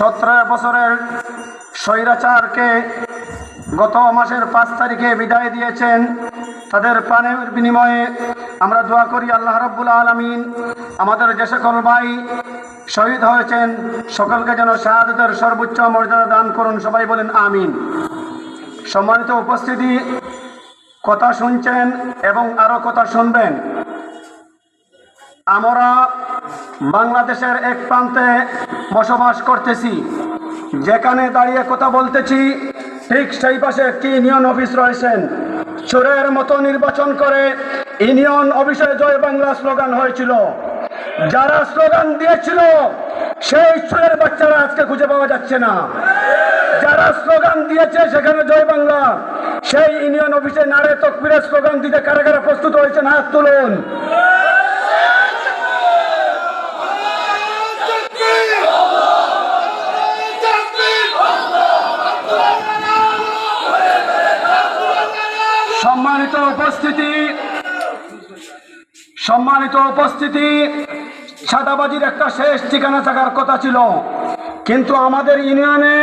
সতেরো বছরের স্বৈরাচারকে গত মাসের পাঁচ তারিখে বিদায় দিয়েছেন। তাদের প্রাণের বিনিময়ে আমরা দোয়া করি আল্লাহ রব্বুল আলমিন আমাদের যে সকল ভাই শহীদ হয়েছেন, সকলকে যেন শাহাদতের সর্বোচ্চ মর্যাদা দান করুন, সবাই বলেন আমিন। সম্মানিত উপস্থিতি, কথা শুনছেন এবং আরও কথা শুনবেন। আমরা বাংলাদেশের এক প্রান্তে বসবাস করতেছি। যেখানে দাঁড়িয়ে কথা বলতেছি, ঠিক সেই পাশে একটি ইউনিয়ন অফিস রয়েছেন। চোরের মতো নির্বাচন করে ইউনিয়ন অফিসে জয় বাংলা স্লোগান হয়েছিল। যারা স্লোগান দিয়েছিল, সেই চোরের বাচ্চারা আজকে খুঁজে পাওয়া যাচ্ছে না। যারা স্লোগান দিয়েছে, সেখানে জয় বাংলা। সেই ইউনিয়ন অফিসে নারে তকবিরের স্লোগান দিতে কারা কারা প্রস্তুত হয়েছেন, হাত তুলুন। সম্মানিত উপস্থিতি সম্মানিত উপস্থিতি সাদাবাজির একটা শেষ ঠিকানা থাকার কথা ছিল। কিন্তু আমাদের ইউনিয়নে